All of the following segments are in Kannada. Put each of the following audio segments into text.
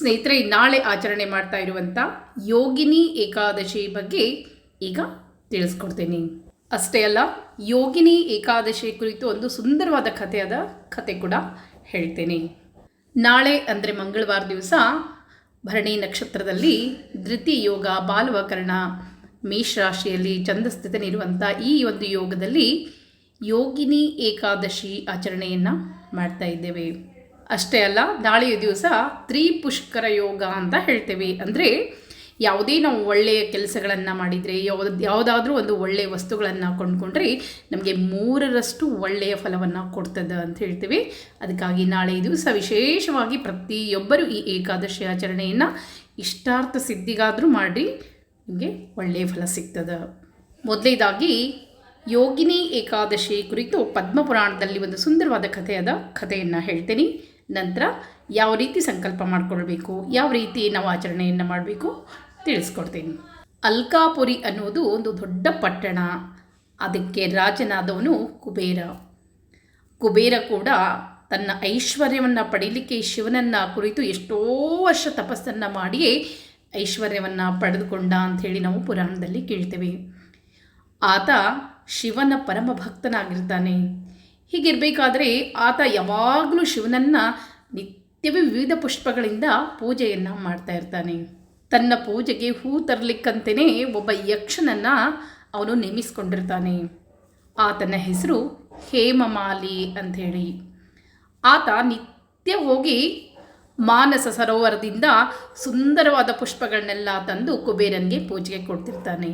ಸ್ನೇಹಿತರೆ, ನಾಳೆ ಆಚರಣೆ ಮಾಡ್ತಾ ಇರುವಂಥ ಯೋಗಿನಿ ಏಕಾದಶಿ ಬಗ್ಗೆ ಈಗ ತಿಳಿಸ್ಕೊಡ್ತೀನಿ. ಅಷ್ಟೇ ಅಲ್ಲ, ಯೋಗಿನಿ ಏಕಾದಶಿ ಕುರಿತು ಒಂದು ಸುಂದರವಾದ ಕಥೆಯಾದ ಕತೆ ಕೂಡ ಹೇಳ್ತೇನೆ. ನಾಳೆ ಅಂದರೆ ಮಂಗಳವಾರ ದಿವಸ ಭರಣಿ ನಕ್ಷತ್ರದಲ್ಲಿ ಧೃತಿ ಯೋಗ ಬಾಲವಕರಣ ಮೇಷರಾಶಿಯಲ್ಲಿ ಚಂದಸ್ಥಿತನಿರುವಂಥ ಈ ಒಂದು ಯೋಗದಲ್ಲಿ ಯೋಗಿನಿ ಏಕಾದಶಿ ಆಚರಣೆಯನ್ನು ಮಾಡ್ತಾ ಇದ್ದೇವೆ. ಅಷ್ಟೇ ಅಲ್ಲ, ನಾಳೆಯ ದಿವಸ ತ್ರಿಪುಷ್ಕರ ಯೋಗ ಅಂತ ಹೇಳ್ತೇವೆ. ಅಂದರೆ ಯಾವುದೇ ನಾವು ಒಳ್ಳೆಯ ಕೆಲಸಗಳನ್ನು ಮಾಡಿದರೆ, ಯಾವ್ದು, ಯಾವುದಾದ್ರೂ ಒಂದು ಒಳ್ಳೆಯ ವಸ್ತುಗಳನ್ನು ಕೊಂಡ್ಕೊಂಡ್ರೆ ನಮಗೆ ಮೂರರಷ್ಟು ಒಳ್ಳೆಯ ಫಲವನ್ನು ಕೊಡ್ತದೆ ಅಂತ ಹೇಳ್ತೀವಿ. ಅದಕ್ಕಾಗಿ ನಾಳೆ ದಿವಸ ವಿಶೇಷವಾಗಿ ಪ್ರತಿಯೊಬ್ಬರು ಈ ಏಕಾದಶಿ ಆಚರಣೆಯನ್ನು ಇಷ್ಟಾರ್ಥ ಸಿದ್ಧಿಗಾದರೂ ಮಾಡಿ ನಿಮಗೆ ಒಳ್ಳೆಯ ಫಲ ಸಿಗ್ತದೆ. ಮೊದಲೇದಾಗಿ ಯೋಗಿನಿ ಏಕಾದಶಿ ಕುರಿತು ಪದ್ಮಪುರಾಣದಲ್ಲಿ ಒಂದು ಸುಂದರವಾದ ಕಥೆಯಾದ ಕಥೆಯನ್ನು ಹೇಳ್ತೀನಿ. ನಂತರ ಯಾವ ರೀತಿ ಸಂಕಲ್ಪ ಮಾಡಿಕೊಳ್ಬೇಕು, ಯಾವ ರೀತಿ ನಾವು ಆಚರಣೆಯನ್ನು ಮಾಡಬೇಕು ತಿಳಿಸ್ಕೊಡ್ತೀನಿ. ಅಲ್ಕಾಪುರಿ ಅನ್ನೋದು ಒಂದು ದೊಡ್ಡ ಪಟ್ಟಣ. ಅದಕ್ಕೆ ರಾಜನಾದವನು ಕುಬೇರ. ಕುಬೇರ ಕೂಡ ತನ್ನ ಐಶ್ವರ್ಯವನ್ನು ಪಡೀಲಿಕ್ಕೆ ಶಿವನನ್ನು ಕುರಿತು ಎಷ್ಟೋ ವರ್ಷ ತಪಸ್ಸನ್ನು ಮಾಡಿಯೇ ಐಶ್ವರ್ಯವನ್ನು ಪಡೆದುಕೊಂಡ ಅಂಥೇಳಿ ನಾವು ಪುರಾಣದಲ್ಲಿ ಕೇಳ್ತೇವೆ. ಆತ ಶಿವನ ಪರಮ ಭಕ್ತನಾಗಿರ್ತಾನೆ ಹೀಗಿರಬೇಕಾದ್ರೆ ಆತ ಯಾವಾಗಲೂ ಶಿವನನ್ನು ನಿತ್ಯವೇ ವಿವಿಧ ಪುಷ್ಪಗಳಿಂದ ಪೂಜೆಯನ್ನು ಮಾಡ್ತಾ ಇರ್ತಾನೆ. ತನ್ನ ಪೂಜೆಗೆ ಹೂ ತರಲಿಕ್ಕಂತೆಯೇ ಒಬ್ಬ ಯಕ್ಷನನ್ನು ಅವನು ನೇಮಿಸ್ಕೊಂಡಿರ್ತಾನೆ. ಆತನ ಹೆಸರು ಹೇಮಮಾಲಿ ಅಂಥೇಳಿ. ಆತ ನಿತ್ಯ ಹೋಗಿ ಮಾನಸ ಸರೋವರದಿಂದ ಸುಂದರವಾದ ಪುಷ್ಪಗಳನ್ನೆಲ್ಲ ತಂದು ಕುಬೇರನಿಗೆ ಪೂಜೆಗೆ ಕೊಡ್ತಿರ್ತಾನೆ.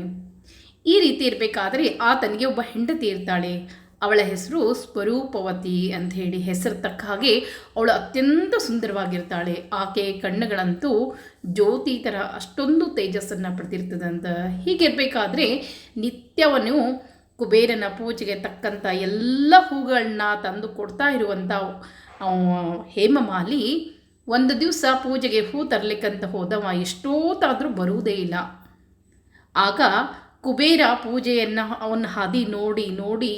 ಈ ರೀತಿ ಇರಬೇಕಾದ್ರೆ ಆತನಿಗೆ ಒಬ್ಬ ಹೆಂಡತಿ ಇರ್ತಾಳೆ. ಅವಳ ಹೆಸರು ಸ್ವರೂಪವತಿ ಅಂತ ಹೇಳಿ ಹೆಸರು ತಕ್ಕ ಹಾಗೆ ಅವಳು ಅತ್ಯಂತ ಸುಂದರವಾಗಿರ್ತಾಳೆ. ಆಕೆ ಕಣ್ಣುಗಳಂತೂ ಜ್ಯೋತಿ ಥರ ಅಷ್ಟೊಂದು ತೇಜಸ್ಸನ್ನು ಪಡೆದಿರ್ತದಂತ. ಹೀಗಿರಬೇಕಾದ್ರೆ ನಿತ್ಯವನು ಕುಬೇರನ ಪೂಜೆಗೆ ತಕ್ಕಂಥ ಎಲ್ಲ ಹೂಗಳನ್ನ ತಂದು ಕೊಡ್ತಾ ಇರುವಂಥ ಹೇಮಮಾಲಿ ಒಂದು ದಿವಸ ಪೂಜೆಗೆ ಹೂ ತರಲಿಕ್ಕಂತ ಹೋದವ. ಎಷ್ಟೋತ್ತಾದರೂ ಬರುವುದೇ ಇಲ್ಲ. ಆಗ ಕುಬೇರ ಪೂಜೆಯನ್ನು ಅವನ ಹಾದಿ ನೋಡಿ ನೋಡಿ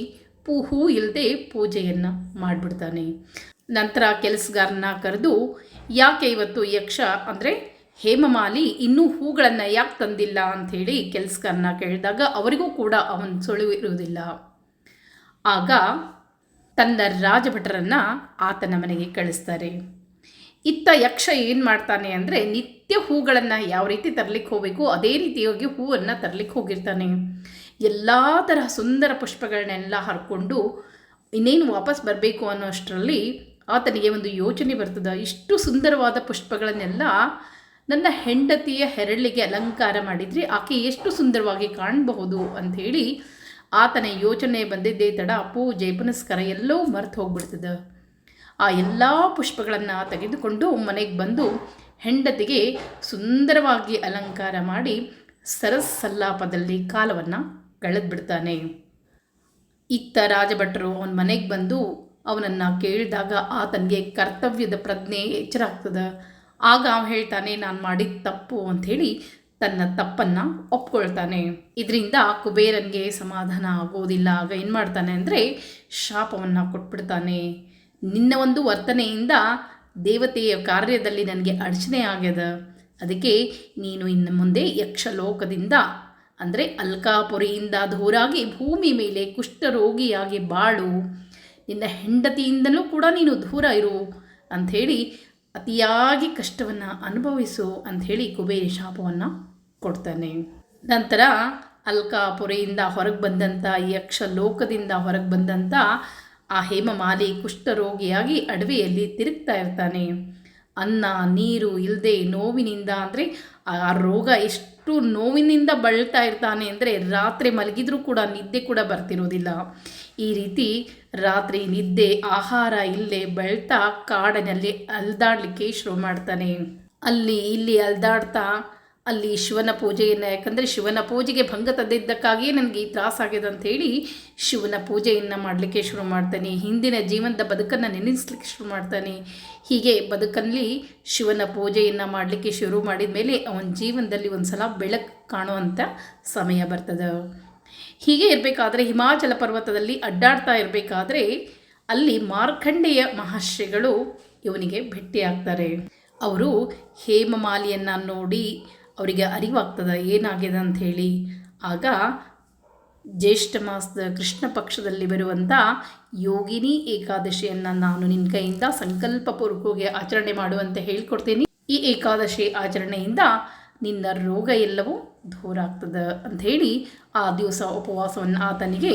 ಪೂ ಹೂ ಇಲ್ಲದೆ ಪೂಜೆಯನ್ನು ಮಾಡಿಬಿಡ್ತಾನೆ. ನಂತರ ಕೆಲಸಗಾರನ ಕರೆದು, ಯಾಕೆ ಇವತ್ತು ಯಕ್ಷ, ಅಂದರೆ ಹೇಮಮಾಲಿ ಇನ್ನೂ ಹೂಗಳನ್ನು ಯಾಕೆ ತಂದಿಲ್ಲ? ಅಂಥೇಳಿ ಕೆಲಸಗಾರನ ಕೇಳಿದಾಗ ಅವರಿಗೂ ಕೂಡ ಅವನ ಸುಳಿವು ಇರುವುದಿಲ್ಲ. ಆಗ ತನ್ನ ರಾಜಭಟರನ್ನು ಆತನ ಮನೆಗೆ ಕಳಿಸ್ತಾರೆ. ಇತ್ತ ಯಕ್ಷ ಏನು ಮಾಡ್ತಾನೆ ಅಂದರೆ ನಿತ್ಯ ಹೂಗಳನ್ನು ಯಾವ ರೀತಿ ತರಲಿಕ್ಕೆ ಹೋಗಬೇಕು, ಅದೇ ರೀತಿಯಾಗಿ ಹೂವನ್ನು ತರಲಿಕ್ಕೆ ಹೋಗಿರ್ತಾನೆ. ಎಲ್ಲ ತರಹ ಸುಂದರ ಪುಷ್ಪಗಳನ್ನೆಲ್ಲ ಹರ್ಕೊಂಡು ಇನ್ನೇನು ವಾಪಸ್ ಬರಬೇಕು ಅನ್ನೋಷ್ಟರಲ್ಲಿ ಆತನಿಗೆ ಒಂದು ಯೋಚನೆ ಬರ್ತದೆ. ಇಷ್ಟು ಸುಂದರವಾದ ಪುಷ್ಪಗಳನ್ನೆಲ್ಲ ನನ್ನ ಹೆಂಡತಿಯ ಹೆರಳಿಗೆ ಅಲಂಕಾರ ಮಾಡಿದರೆ ಆಕೆ ಎಷ್ಟು ಸುಂದರವಾಗಿ ಕಾಣಬಹುದು ಅಂಥೇಳಿ ಆತನ ಯೋಚನೆ ಬಂದಿದ್ದೇ ತಡ ಪೂಜೆ ಪುನಸ್ಕಾರ ಎಲ್ಲವೂ ಮರೆತು ಹೋಗ್ಬಿಡ್ತದೆ. ಆ ಎಲ್ಲ ಪುಷ್ಪಗಳನ್ನು ತೆಗೆದುಕೊಂಡು ಮನೆಗೆ ಬಂದು ಹೆಂಡತಿಗೆ ಸುಂದರವಾಗಿ ಅಲಂಕಾರ ಮಾಡಿ ಸರಸಲ್ಲಾಪದಲ್ಲಿ ಕಾಲವನ್ನು ಕಳೆದ್ಬಿಡ್ತಾನೆ. ಇತ್ತ ರಾಜಭಟ್ರು ಅವನ ಮನೆಗೆ ಬಂದು ಅವನನ್ನು ಕೇಳಿದಾಗ ಆತನಿಗೆ ಕರ್ತವ್ಯದ ಪ್ರಜ್ಞೆ ಎಚ್ಚರಾಗ್ತದೆ. ಆಗ ಅವ ಹೇಳ್ತಾನೆ, ನಾನು ಮಾಡಿದ ತಪ್ಪು ಅಂಥೇಳಿ ತನ್ನ ತಪ್ಪನ್ನು ಒಪ್ಕೊಳ್ತಾನೆ. ಇದರಿಂದ ಕುಬೇರನಿಗೆ ಸಮಾಧಾನ ಆಗೋದಿಲ್ಲ. ಆಗ ಏನು ಮಾಡ್ತಾನೆ ಅಂದರೆ ಶಾಪವನ್ನು ಕೊಟ್ಬಿಡ್ತಾನೆ. ನಿನ್ನ ಒಂದು ವರ್ತನೆಯಿಂದ ದೇವತೆಯ ಕಾರ್ಯದಲ್ಲಿ ನನಗೆ ಅಡಚಣೆ ಆಗ್ಯದ. ಅದಕ್ಕೆ ನೀನು ಇನ್ನು ಮುಂದೆ ಯಕ್ಷಲೋಕದಿಂದ, ಅಂದರೆ ಅಲ್ಕಾಪುರಿಯಿಂದ ದೂರಾಗಿ ಭೂಮಿ ಮೇಲೆ ಕುಷ್ಠರೋಗಿಯಾಗಿ ಬಾಳು. ನಿನ್ನ ಹೆಂಡತಿಯಿಂದಲೂ ಕೂಡ ನೀನು ದೂರ ಇರು ಅಂಥೇಳಿ ಅತಿಯಾಗಿ ಕಷ್ಟವನ್ನು ಅನುಭವಿಸು ಅಂಥೇಳಿ ಕುಬೇರ ಶಾಪವನ್ನು ಕೊಡ್ತಾನೆ. ನಂತರ ಅಲ್ಕಾಪುರಿಯಿಂದ ಹೊರಗೆ ಬಂದಂಥ ಯಕ್ಷ ಲೋಕದಿಂದ ಹೊರಗೆ ಬಂದಂಥ ಆ ಹೇಮಮಾಲಿ ಕುಷ್ಠರೋಗಿಯಾಗಿ ಅಡವಿಯಲ್ಲಿ ತಿರುಗ್ತಾ ಇರ್ತಾನೆ. ಅನ್ನ, ನೀರು ಇಲ್ಲದೆ ನೋವಿನಿಂದ ಅಂದರೆ ಆ ರೋಗ ಎಷ್ಟು ನೋವಿನಿಂದ ಬಳಲ್ತಾ ಇರ್ತಾನೆ ಅಂದರೆ ರಾತ್ರಿ ಮಲಗಿದ್ರೂ ಕೂಡ ನಿದ್ದೆ ಕೂಡ ಬರ್ತಿರೋದಿಲ್ಲ. ಈ ರೀತಿ ರಾತ್ರಿ ನಿದ್ದೆ, ಆಹಾರ ಇಲ್ಲದೆ ಬಳ್ತಾ ಕಾಡಿನಲ್ಲಿ ಅಲ್ದಾಡಲಿಕ್ಕೆ ಶುರು ಮಾಡ್ತಾನೆ. ಅಲ್ಲಿ ಇಲ್ಲಿ ಅಲ್ದಾಡ್ತಾ ಅಲ್ಲಿ ಶಿವನ ಪೂಜೆಯನ್ನು, ಯಾಕಂದರೆ ಶಿವನ ಪೂಜೆಗೆ ಭಂಗ ತಂದಿದ್ದಕ್ಕಾಗಿಯೇ ನನಗೆ ಈ ತ್ರಾಸಾಗಿದೆ ಹೇಳಿ ಶಿವನ ಪೂಜೆಯನ್ನು ಮಾಡಲಿಕ್ಕೆ ಶುರು ಮಾಡ್ತಾನೆ. ಹಿಂದಿನ ಜೀವನದ ಬದುಕನ್ನು ನೆನೆಸ್ಲಿಕ್ಕೆ ಶುರು ಮಾಡ್ತಾನೆ. ಹೀಗೆ ಬದುಕಲ್ಲಿ ಶಿವನ ಪೂಜೆಯನ್ನು ಮಾಡಲಿಕ್ಕೆ ಶುರು ಮಾಡಿದ ಮೇಲೆ ಅವನ ಜೀವನದಲ್ಲಿ ಒಂದು ಸಲ ಬೆಳಕು ಕಾಣುವಂಥ ಸಮಯ ಬರ್ತದೆ. ಹೀಗೆ ಇರಬೇಕಾದ್ರೆ ಹಿಮಾಚಲ ಪರ್ವತದಲ್ಲಿ ಅಡ್ಡಾಡ್ತಾ ಇರಬೇಕಾದ್ರೆ ಅಲ್ಲಿ ಮಾರ್ಕಂಡೇಯ ಮಹರ್ಷಿಗಳು ಇವನಿಗೆ ಭೇಟಿಯಾಗ್ತಾರೆ. ಅವರು ಹೇಮಮಾಲಿಯನ್ನು ನೋಡಿ ಅವರಿಗೆ ಅರಿವಾಗ್ತದೆ ಏನಾಗಿದೆ ಅಂಥೇಳಿ ಆಗ ಜ್ಯೇಷ್ಠ ಮಾಸದ ಕೃಷ್ಣ ಪಕ್ಷದಲ್ಲಿ ಬರುವಂಥ ಯೋಗಿನಿ ಏಕಾದಶಿಯನ್ನು ನಾನು ನಿನ್ನ ಕೈಯಿಂದ ಸಂಕಲ್ಪಪೂರ್ವಕವಾಗಿ ಆಚರಣೆ ಮಾಡುವಂತೆ ಹೇಳ್ಕೊಡ್ತೀನಿ. ಈ ಏಕಾದಶಿ ಆಚರಣೆಯಿಂದ ನಿನ್ನ ರೋಗ ಎಲ್ಲವೂ ದೂರ ಆಗ್ತದೆ ಅಂಥೇಳಿ ಆ ದಿವಸ ಉಪವಾಸವನ್ನು ಆತನಿಗೆ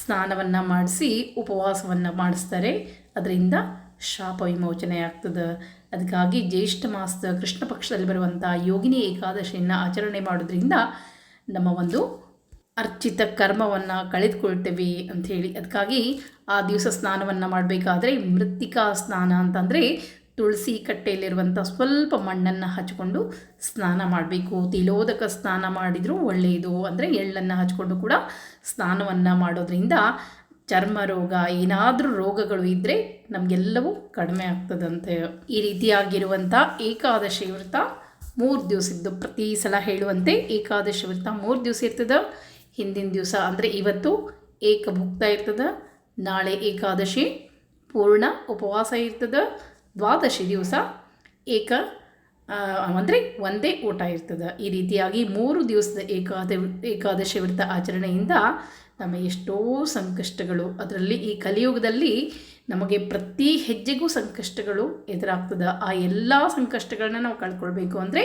ಸ್ನಾನವನ್ನು ಮಾಡಿಸಿ ಉಪವಾಸವನ್ನು ಮಾಡಿಸ್ತಾರೆ. ಅದರಿಂದ ಶಾಪ ವಿಮೋಚನೆ ಆಗ್ತದೆ. ಅದಕ್ಕಾಗಿ ಜ್ಯೇಷ್ಠ ಮಾಸದ ಕೃಷ್ಣ ಪಕ್ಷದಲ್ಲಿ ಬರುವಂಥ ಯೋಗಿನಿ ಏಕಾದಶಿಯನ್ನು ಆಚರಣೆ ಮಾಡೋದ್ರಿಂದ ನಮ್ಮ ಒಂದು ಅರ್ಚಿತ ಕರ್ಮವನ್ನು ಕಳೆದುಕೊಳ್ತೇವೆ ಅಂಥೇಳಿ. ಅದಕ್ಕಾಗಿ ಆ ದಿವಸ ಸ್ನಾನವನ್ನು ಮಾಡಬೇಕಾದ್ರೆ ಮೃತ್ತಿಕಾ ಸ್ನಾನ ಅಂತಂದರೆ ತುಳಸಿ ಕಟ್ಟೆಯಲ್ಲಿರುವಂಥ ಸ್ವಲ್ಪ ಮಣ್ಣನ್ನು ಹಚ್ಕೊಂಡು ಸ್ನಾನ ಮಾಡಬೇಕು. ತಿಲೋದಕ ಸ್ನಾನ ಮಾಡಿದರೂ ಒಳ್ಳೆಯದು ಅಂದರೆ ಎಳ್ಳನ್ನು ಹಚ್ಕೊಂಡು ಕೂಡ ಸ್ನಾನವನ್ನು ಮಾಡೋದ್ರಿಂದ ಚರ್ಮ ರೋಗ, ಏನಾದರೂ ರೋಗಗಳು ಇದ್ದರೆ ನಮಗೆಲ್ಲವೂ ಕಡಿಮೆ ಆಗ್ತದಂತೆ. ಈ ರೀತಿಯಾಗಿರುವಂಥ ಏಕಾದಶಿ ವ್ರತ ಮೂರು ದಿವಸದ್ದು ಪ್ರತಿ ಸಲ ಹೇಳುವಂತೆ ಏಕಾದಶಿ ವ್ರತ ಮೂರು ದಿವಸ ಇರ್ತದೆ. ಹಿಂದಿನ ದಿವಸ ಅಂದರೆ ಇವತ್ತು ಏಕಭುಕ್ತ ಇರ್ತದೆ. ನಾಳೆ ಏಕಾದಶಿ, ಪೂರ್ಣ ಉಪವಾಸ ಇರ್ತದೆ. ದ್ವಾದಶಿ ದಿವಸ ಏಕ ಅಂದರೆ ಒಂದೇ ಊಟ ಇರ್ತದೆ. ಈ ರೀತಿಯಾಗಿ ಮೂರು ದಿವಸದ ಏಕಾದ, ಏಕಾದಶಿ ವ್ರತ ಆಚರಣೆಯಿಂದ ನಮ್ಮ ಎಷ್ಟೋ ಸಂಕಷ್ಟಗಳು ಅದರಲ್ಲಿ ಈ ಕಲಿಯುಗದಲ್ಲಿ ನಮಗೆ ಪ್ರತಿ ಹೆಜ್ಜೆಗೂ ಸಂಕಷ್ಟಗಳು ಎದುರಾಗ್ತದೆ. ಆ ಎಲ್ಲ ಸಂಕಷ್ಟಗಳನ್ನ ನಾವು ಕಳ್ಕೊಳ್ಬೇಕು ಅಂದರೆ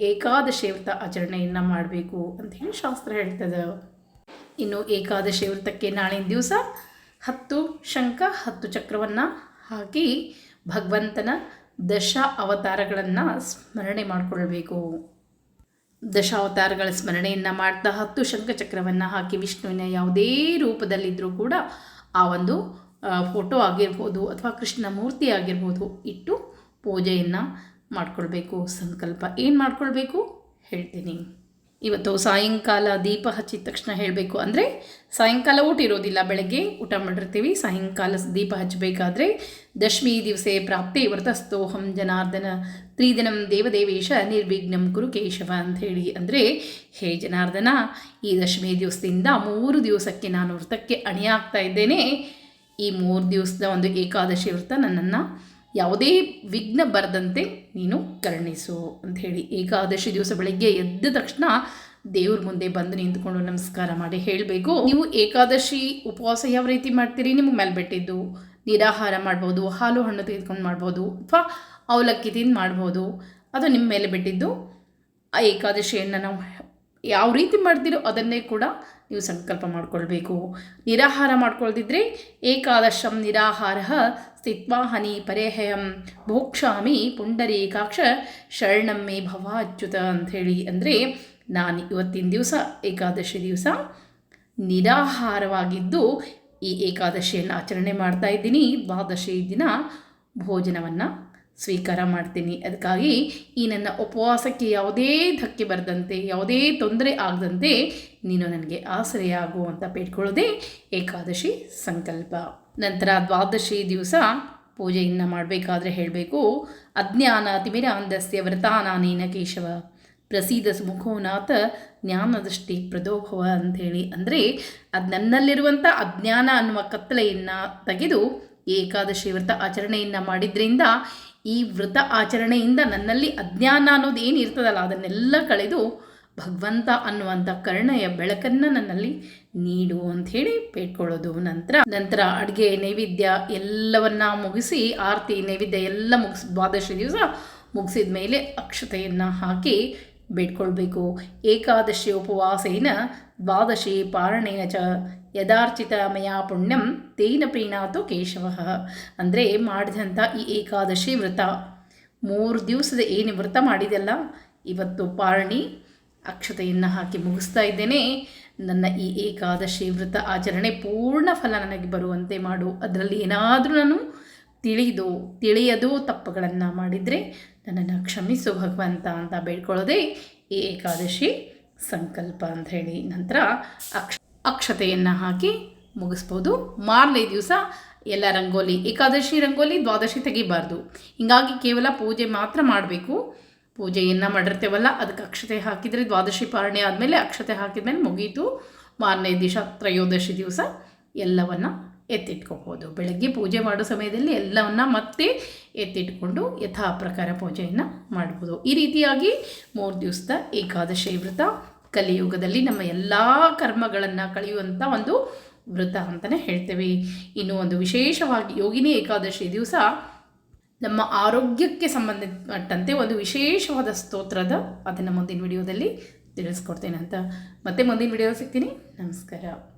ಏಕಾದಶಿ ವ್ರತ ಆಚರಣೆಯನ್ನು ಮಾಡಬೇಕು ಅಂತ ಹೇಳಿ ಶಾಸ್ತ್ರ ಹೇಳ್ತದೆ. ಇನ್ನು ಏಕಾದಶಿ ವ್ರತಕ್ಕೆ ನಾಳಿನ ದಿವಸ ಹತ್ತು ಶಂಖ, ಹತ್ತು ಚಕ್ರವನ್ನು ಹಾಕಿ ಭಗವಂತನ ದಶ ಅವತಾರಗಳನ್ನು ಸ್ಮರಣೆ ಮಾಡಿಕೊಳ್ಬೇಕು. ದಶಾವತಾರಗಳ ಸ್ಮರಣೆಯನ್ನು ಮಾಡ್ತಾ ಹತ್ತು ಶಂಖಚಕ್ರವನ್ನು ಹಾಕಿ ವಿಷ್ಣುವಿನ ಯಾವುದೇ ರೂಪದಲ್ಲಿದ್ದರೂ ಕೂಡ ಆ ಒಂದು ಫೋಟೋ ಆಗಿರ್ಬೋದು ಅಥವಾ ಕೃಷ್ಣ ಮೂರ್ತಿ ಆಗಿರ್ಬೋದು ಇಟ್ಟು ಪೂಜೆಯನ್ನು ಮಾಡ್ಕೊಳ್ಬೇಕು. ಸಂಕಲ್ಪ ಏನು ಮಾಡ್ಕೊಳ್ಬೇಕು? ಹೇಳ್ತೀನಿ. ಇವತ್ತು ಸಾಯಂಕಾಲ ದೀಪ ಹಚ್ಚಿದ ತಕ್ಷಣ ಹೇಳಬೇಕು ಅಂದರೆ ಸಾಯಂಕಾಲ ಊಟ ಇರೋದಿಲ್ಲ, ಬೆಳಗ್ಗೆ ಊಟ ಮಾಡಿರ್ತೀವಿ, ಸಾಯಂಕಾಲ ದೀಪ ಹಚ್ಚಬೇಕಾದ್ರೆ ದಶಮಿ ದಿವಸೇ ಪ್ರಾಪ್ತಿ ವ್ರತಸ್ತೋಹಂ ಜನಾರ್ದನ, ತ್ರಿದಿನಂ ದೇವದೇವೇಶ ನಿರ್ವಿಘ್ನಂ ಕುರು ಕೇಶವ ಹೇಳಿ ಅಂದರೆ, ಹೇ ಜನಾರ್ದನ, ಈ ದಶಮಿ ದಿವಸದಿಂದ ಮೂರು ದಿವಸಕ್ಕೆ ನಾನು ವ್ರತಕ್ಕೆ ಅಣಿಯಾಗ್ತಾ ಇದ್ದೇನೆ. ಈ ಮೂರು ದಿವಸದ ಒಂದು ಏಕಾದಶಿ ವ್ರತ ನನ್ನನ್ನು ಯಾವುದೇ ವಿಘ್ನ ಬರದಂತೆ ನೀನು ಕರುಣಿಸು ಹೇಳಿ. ಏಕಾದಶಿ ದಿವಸ ಬೆಳಗ್ಗೆ ಎದ್ದ ತಕ್ಷಣ ದೇವ್ರ ಮುಂದೆ ಬಂದು ನಿಂತ್ಕೊಂಡು ನಮಸ್ಕಾರ ಮಾಡಿ ಹೇಳಬೇಕು. ನೀವು ಏಕಾದಶಿ ಉಪವಾಸ ಯಾವ ರೀತಿ ಮಾಡ್ತೀರಿ? ನಿಮಗೆ ಮೇಲೆ ಬಿಟ್ಟಿದ್ದು ನಿರಾಹಾರ ಮಾಡ್ಬೋದು, ಹಾಲು ಹಣ್ಣು ತೆಗೆದುಕೊಂಡು ಮಾಡ್ಬೋದು, ಅಥವಾ ಅವಲಕ್ಕಿ ತಿಂದು ಮಾಡ್ಬೋದು. ಅದು ನಿಮ್ಮ ಮೇಲೆ ಬಿಟ್ಟಿದ್ದು. ಆ ಏಕಾದಶಿಯನ್ನು ನಾವು ಯಾವ ರೀತಿ ಮಾಡ್ತೀರೋ ಅದನ್ನೇ ಕೂಡ ನೀವು ಸಂಕಲ್ಪ ಮಾಡ್ಕೊಳ್ಬೇಕು. ನಿರಾಹಾರ ಮಾಡ್ಕೊಳ್ದಿದ್ರೆ ಏಕಾದಶಂ ನಿರಾಹಾರ ಸ್ಥಿತ್ವಾಹನಿ ಪರೇಹಯಂ ಭೋಕ್ಷಾಮಿ ಪುಂಡರೀಕಾಕ್ಷ ಶರಣಮ್ಮೆ ಭವ ಅಚ್ಯುತ ಅಂಥೇಳಿ ಅಂದರೆ ನಾನು ಇವತ್ತಿನ ದಿವಸ, ಏಕಾದಶಿ ದಿವಸ ನಿರಾಹಾರವಾಗಿದ್ದು ಈ ಏಕಾದಶಿಯನ್ನು ಆಚರಣೆ ಮಾಡ್ತಾ ಇದ್ದೀನಿ. ದ್ವಾದಶಿ ದಿನ ಭೋಜನವನ್ನು ಸ್ವೀಕಾರ ಮಾಡ್ತೀನಿ. ಅದಕ್ಕಾಗಿ ಈ ನನ್ನ ಉಪವಾಸಕ್ಕೆ ಯಾವುದೇ ಧಕ್ಕೆ ಬರದಂತೆ, ಯಾವುದೇ ತೊಂದರೆ ಆಗದಂತೆ ನೀನು ನನಗೆ ಆಶ್ರಯ ಆಗುವಂತ ಬೇಡ್ಕೊಳ್ಳೋದೇ ಏಕಾದಶಿ ಸಂಕಲ್ಪ. ನಂತರ ದ್ವಾದಶಿ ದಿವಸ ಪೂಜೆಯನ್ನು ಮಾಡಬೇಕಾದ್ರೆ ಹೇಳಬೇಕು. ಅಜ್ಞಾನ ತಿಮಿರಾಂಧಸ್ಯ ವ್ರತಾನಾನೇನ ಕೇಶವ. ಪ್ರಸೀದ ಸುಮುಖೋನಾಥ ಜ್ಞಾನದೃಷ್ಟಿ ಪ್ರದೋಭವ ಅಂಥೇಳಿ. ಅಂದರೆ ಅದು ನನ್ನಲ್ಲಿರುವಂಥ ಅಜ್ಞಾನ ಅನ್ನುವ ಕತ್ತಲೆಯನ್ನು ತೆಗೆದು ಏಕಾದಶಿ ವ್ರತ ಆಚರಣೆಯನ್ನು ಮಾಡಿದ್ರಿಂದ ಈ ವ್ರತ ಆಚರಣೆಯಿಂದ ನನ್ನಲ್ಲಿ ಅಜ್ಞಾನ ಅನ್ನೋದು ಏನು ಇರ್ತದಲ್ಲ, ಅದನ್ನೆಲ್ಲ ಕಳೆದು ಭಗವಂತ ಅನ್ನುವಂಥ ಕರ್ಣೆಯ ಬೆಳಕನ್ನು ನನ್ನಲ್ಲಿ ನೀಡು ಅಂಥೇಳಿ ಬೇಡ್ಕೊಳ್ಳೋದು ನಂತರ ನಂತರ ಅಡುಗೆ, ನೈವೇದ್ಯ ಎಲ್ಲವನ್ನ ಮುಗಿಸಿ, ಆರತಿ, ನೈವೇದ್ಯ ಎಲ್ಲ ಮುಗಿಸ್, ದ್ವಾದಶಿ ದಿವಸ ಮುಗಿಸಿದ ಮೇಲೆ ಅಕ್ಷತೆಯನ್ನು ಹಾಕಿ ಬೇಡ್ಕೊಳ್ಬೇಕು. ಏಕಾದಶಿ ಉಪವಾಸೇನ ದ್ವಾದಶಿ ಪಾರಣೇನ ಚ ಯದಾರ್ಚಿತ ಮಯಾ ಪುಣ್ಯಂ ತೇನ ಪ್ರೀಣಾತು ಕೇಶವ. ಅಂದರೆ ಮಾಡಿದಂಥ ಈ ಏಕಾದಶಿ ವ್ರತ. ಮೂರು ದಿವಸದ ಏನು ವ್ರತ ಮಾಡಿದೆಲ್ಲ? ಇವತ್ತು ಪಾರಣಿ ಅಕ್ಷತೆಯನ್ನು ಹಾಕಿ ಮುಗಿಸ್ತಾ ಇದ್ದೇನೆ. ನನ್ನ ಈ ಏಕಾದಶಿ ವ್ರತ ಆಚರಣೆ ಪೂರ್ಣ ಫಲ ನನಗೆ ಬರುವಂತೆ ಮಾಡು. ಅದರಲ್ಲಿ ಏನಾದರೂ ನಾನು ತಿಳಿದು, ತಿಳಿಯದು ತಪ್ಪುಗಳನ್ನು ಮಾಡಿದರೆ ನನ್ನನ್ನು ಕ್ಷಮಿಸು ಭಗವಂತ ಅಂತ ಬೇಡ್ಕೊಳ್ಳೋದೇ ಈ ಏಕಾದಶಿ ಸಂಕಲ್ಪ ಅಂತ ಹೇಳಿ ನಂತರ ಅಕ್ಷ ಅಕ್ಷತೆಯನ್ನು ಹಾಕಿ ಮುಗಿಸ್ಬೋದು. ಮಾರನೇ ದಿವಸ ಎಲ್ಲ ರಂಗೋಲಿ, ಏಕಾದಶಿ ರಂಗೋಲಿ ದ್ವಾದಶಿ ತೆಗಿಬಾರ್ದು. ಹೀಗಾಗಿ ಕೇವಲ ಪೂಜೆ ಮಾತ್ರ ಮಾಡಬೇಕು. ಪೂಜೆಯನ್ನು ಮಾಡಿರ್ತೇವಲ್ಲ, ಅದಕ್ಕೆ ಅಕ್ಷತೆ ಹಾಕಿದರೆ ದ್ವಾದಶಿ ಪಾರಣೆ ಆದಮೇಲೆ ಅಕ್ಷತೆ ಹಾಕಿದ ಮೇಲೆ ಮುಗೀತು. ಮಾರನೇ ದಿವಸ ತ್ರಯೋದಶಿ ದಿವಸ ಎಲ್ಲವನ್ನು ಎತ್ತಿಟ್ಕೋಬೋದು. ಬೆಳಗ್ಗೆ ಪೂಜೆ ಮಾಡೋ ಸಮಯದಲ್ಲಿ ಎಲ್ಲವನ್ನ ಮತ್ತೆ ಎತ್ತಿಟ್ಕೊಂಡು ಯಥಾ ಪ್ರಕಾರ ಪೂಜೆಯನ್ನು ಮಾಡ್ಬೋದು. ಈ ರೀತಿಯಾಗಿ ಮೂರು ದಿವಸದ ಏಕಾದಶಿ ವ್ರತ ಕಲಿಯುಗದಲ್ಲಿ ನಮ್ಮ ಎಲ್ಲ ಕರ್ಮಗಳನ್ನು ಕಳೆಯುವಂಥ ಒಂದು ವ್ರತ ಅಂತಲೇ ಹೇಳ್ತೇವೆ. ಇನ್ನು ಒಂದು ವಿಶೇಷವಾಗಿ ಯೋಗಿನಿ ಏಕಾದಶಿ ದಿವಸ ನಮ್ಮ ಆರೋಗ್ಯಕ್ಕೆ ಸಂಬಂಧಪಟ್ಟಂತೆ ಒಂದು ವಿಶೇಷವಾದ ಸ್ತೋತ್ರದ ಅದನ್ನು ಮುಂದಿನ ವಿಡಿಯೋದಲ್ಲಿ ತಿಳಿಸ್ಕೊಡ್ತೇನೆ ಅಂತ ಮತ್ತೆ ಮುಂದಿನ ವಿಡಿಯೋ ಸಿಗ್ತೀನಿ. ನಮಸ್ಕಾರ.